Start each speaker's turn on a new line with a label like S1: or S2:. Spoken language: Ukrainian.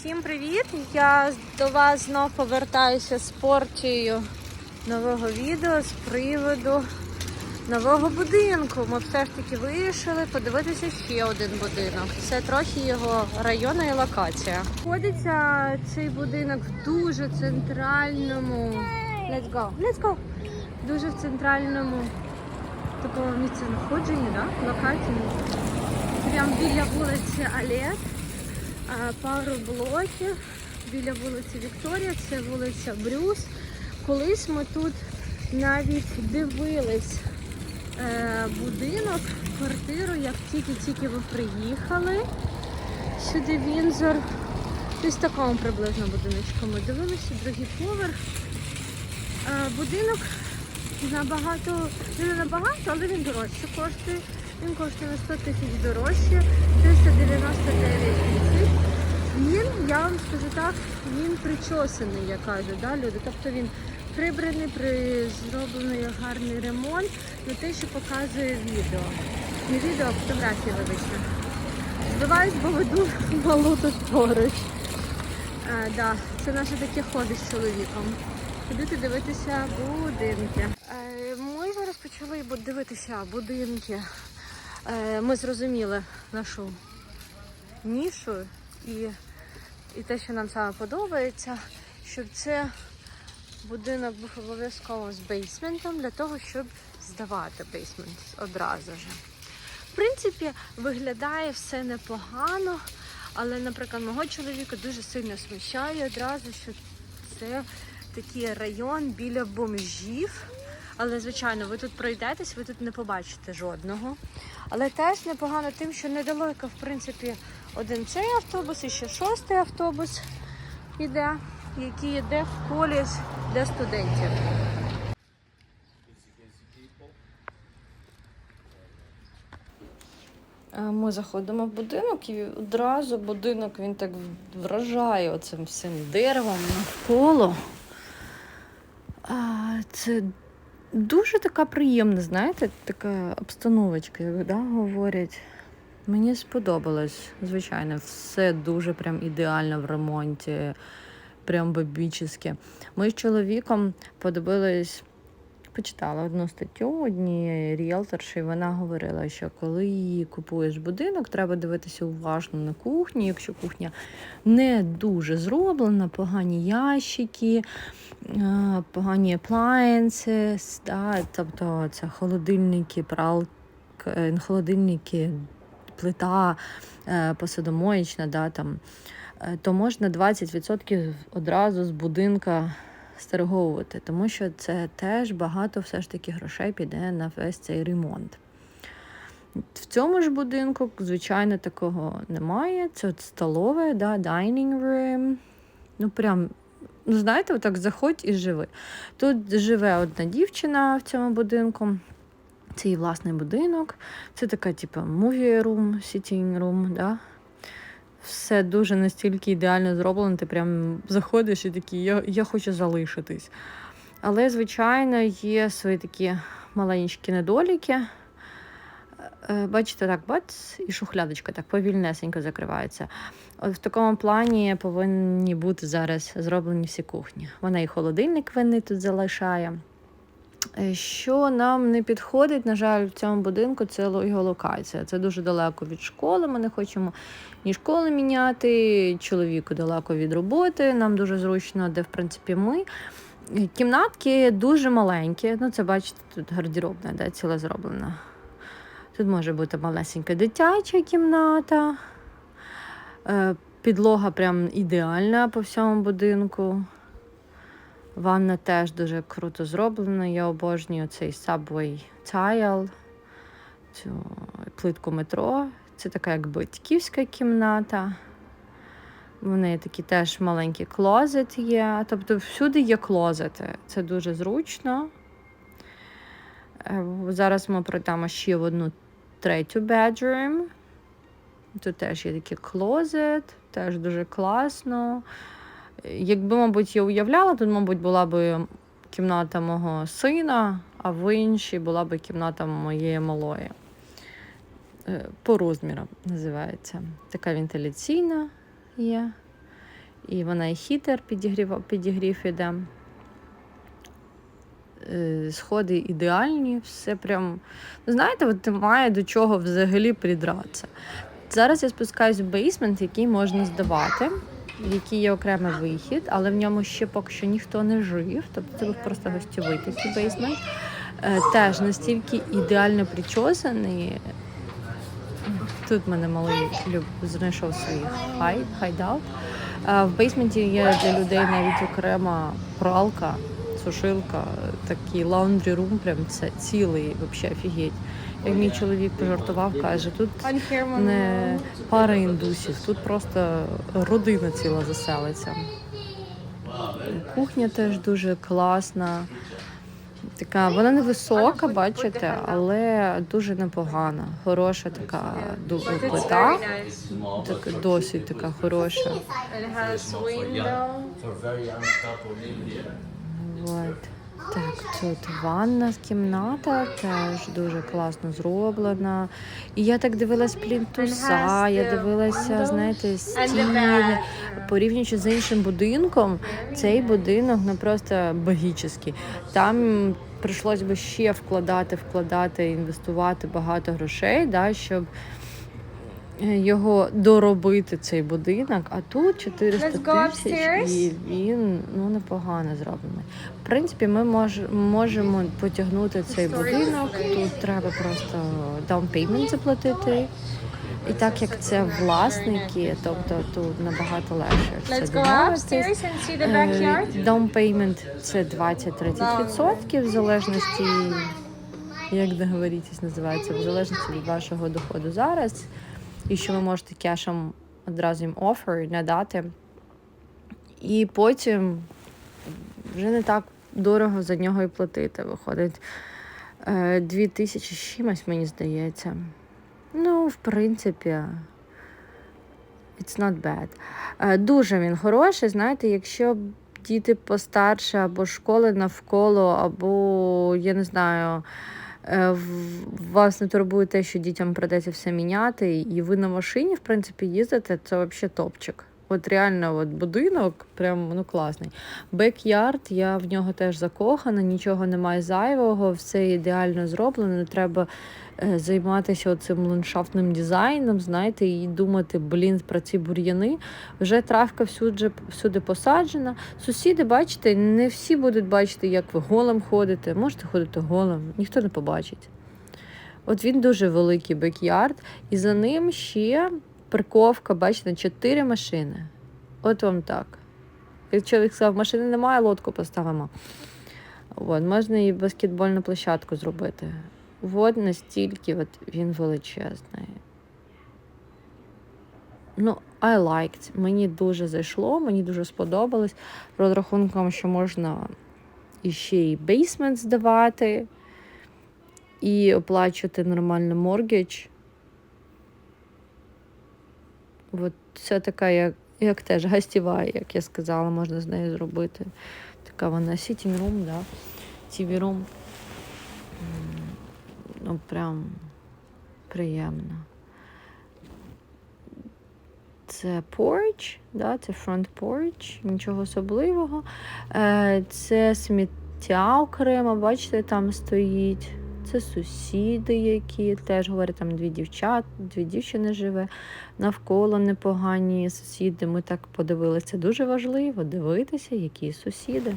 S1: Всім привіт! Я до вас знов повертаюся з порцією нового відео з приводу нового будинку. Ми все ж таки вирішили подивитися ще один будинок. Це трохи його район і локація. Знаходиться цей будинок в дуже центральному. Let's go! Let's go! Дуже в центральному такому місці знаходженні, да? локації. Прямо біля вулиці Алет. Пару блоків біля вулиці Вікторія, це вулиця Брюс. Колись ми тут навіть дивились е, будинок, квартиру, як тільки-тільки ви приїхали сюди в Вінзор. Десь такому приблизно будиночку ми дивилися, другий поверх. Е, будинок набагато, не набагато, але він дорожче коштує. Він коштує на 100 тисяч дорожче, 399 тисяч. Він, я вам скажу так, він причосаний, я кажу, да, люди. Тобто він прибраний, при зроблений гарний ремонт, на те, що показує відео. Не відео, а фотографії, вибачте. Збиваюсь, бо веду тут поруч. А, да, це наше таке хобі з чоловіком. Ходити дивитися будинки. Е, Ми зараз почали дивитися будинки. Е, Ми зрозуміли нашу нішу і, і те, що нам саме подобається, щоб це будинок був обов'язково з бейсментом для того, щоб здавати бейсмент одразу ж. В принципі, виглядає все непогано, але, наприклад, мого чоловіка дуже сильно смущає одразу, що це такий район біля бомжів. Але, звичайно, ви тут пройдетесь, ви тут не побачите жодного. Але теж непогано тим, що недалеко, в принципі, один цей автобус і ще шостий автобус іде, який йде в коледж для студентів. Е, Ми заходимо в будинок і одразу будинок він так вражає оцим всім деревом навколо. Це дуже така приємна, знаєте, така обстановочка, як да, говорять. Мені сподобалось, звичайно, все дуже прям ідеально в ремонті, прям бабічески. Ми з чоловіком подивились, почитала одну статтю однієї ріелторші, і вона говорила, що коли купуєш будинок, треба дивитися уважно на кухню. Якщо кухня не дуже зроблена, погані ящики, е, погані appliances, да, тобто це холодильники, пралки, е, холодильники, плита е, посудомоєчна, да, там, е, то можна 20% одразу з будинка стороговувати, тому що це теж багато все ж таки грошей піде на весь цей ремонт. В цьому ж будинку, звичайно, такого немає. Це от столове, да, dining room. Ну, прям, ну, знаєте, отак заходь і живи. Тут живе одна дівчина в цьому будинку. Це її власний будинок. Це така, типу, movie room, sitting room, да? Все дуже настільки ідеально зроблено, ти прям заходиш і такий, я, я хочу залишитись. Але, звичайно, є свої такі маленькі недоліки. Е, Бачите, так, бац, і шухлядочка так повільнесенько закривається. От в такому плані повинні бути зараз зроблені всі кухні. Вона і холодильник винний тут залишає. Е, Що нам не підходить, на жаль, в цьому будинку, це його локація. Це дуже далеко від школи. Ми не хочемо ні школи міняти, чоловіку далеко від роботи. Нам дуже зручно, де в принципі ми. Е, Кімнатки дуже маленькі. Ну, це бачите, тут гардеробна, де ціла зроблена. Тут може бути малесенька дитяча кімната. Е, Підлога прям ідеальна по всьому будинку. Ванна теж дуже круто зроблена. Я обожнюю цей Subway Tile, цю плитку метро. Це така як батьківська кімната. В неї такі теж маленькі клозет є. Тобто всюди є клозети. Це дуже зручно. Е, Зараз ми пройдемо ще в одну третю bedroom. Тут теж є такий клозет, теж дуже класно. Якби, мабуть, я уявляла, тут, мабуть, була б кімната мого сина, а в іншій була б кімната моєї малої. Е, По розмірам називається. Така вентиляційна є. І вона і хітер підігрів, підігрів іде. Е, Сходи ідеальні, все прям. Ну, знаєте, от немає до чого взагалі придратися. Зараз я спускаюсь в бейсмент, який можна здавати, який є окремий вихід, але в ньому ще поки що ніхто не жив. Тобто це був просто гостєвий такий бейсмент. Е, Теж настільки ідеально причосаний. Тут в мене малий люб знайшов свій хай, хайдаут. Е, В бейсменті є для людей навіть окрема пралка, сушилка, такий лаундрі рум, прям це цілий, взагалі офігеть. Як мій чоловік пожартував, каже, тут не пара індусів, тут просто родина ціла заселиться. Кухня теж дуже класна. Така, вона не висока, бачите, але дуже непогана. Хороша така плита. Так, досить така хороша.
S2: It has window.
S1: От. Так, тут ванна кімната теж дуже класно зроблена. І я так дивилась плінтуса, я дивилася, знаєте, стіни. Порівнюючи з іншим будинком, цей будинок ну просто багічний. Там прийшлось би ще вкладати, вкладати, інвестувати багато грошей, да, щоб його доробити цей будинок. А тут 400 тисяч, і він ну непогано зроблений. В принципі, ми мож, можемо потягнути цей будинок. Тут треба просто down payment заплатити. І так як це власники, тобто тут набагато легше все домовитись. Е, payment – це 20-30%, в залежності, як договоритись називається, в залежності від вашого доходу зараз. І що ви можете кешем одразу їм offer надати. І потім вже не так дорого за нього і платити. Виходить е, 2000 з чимось, мені здається. Ну, в принципі, it's not bad. Е, Дуже він хороший, знаєте, якщо діти постарше, або школи навколо, або я не знаю. Е, Вас не турбує те, що дітям придеться все міняти, і ви на машині, в принципі, їздите, це взагалі топчик. От реально, от будинок прям ну класний. Бек-ярд, я в нього теж закохана, нічого немає зайвого, все ідеально зроблено. Не треба е, займатися цим ландшафтним дизайном, знаєте, і думати, блін, про ці бур'яни. Вже травка всюди, всюди посаджена. Сусіди, бачите, не всі будуть бачити, як ви голим ходите. Можете ходити голим, ніхто не побачить. От він дуже великий бек-ярд, і за ним ще парковка, бачите, чотири машини. От вам так. Як чоловік сказав, машини немає, лодку поставимо. От, можна і баскетбольну площадку зробити. От настільки от він величезний. Ну, I liked. Мені дуже зайшло, мені дуже сподобалось. Розрахунком, що можна іще і бейсмент здавати, і оплачувати нормально моргідж. От це така, як, як теж гостєва, як я сказала, можна з нею зробити. Така вона sitting room, да? TV room. Ну, прям приємно. Це porch, да? це front porch, нічого особливого. Е, Це сміття окремо, бачите, там стоїть. Це сусіди, які теж говорять, там дві дівчат, дві дівчини живе, навколо непогані сусіди. Ми так подивилися. Дуже важливо дивитися, які сусіди.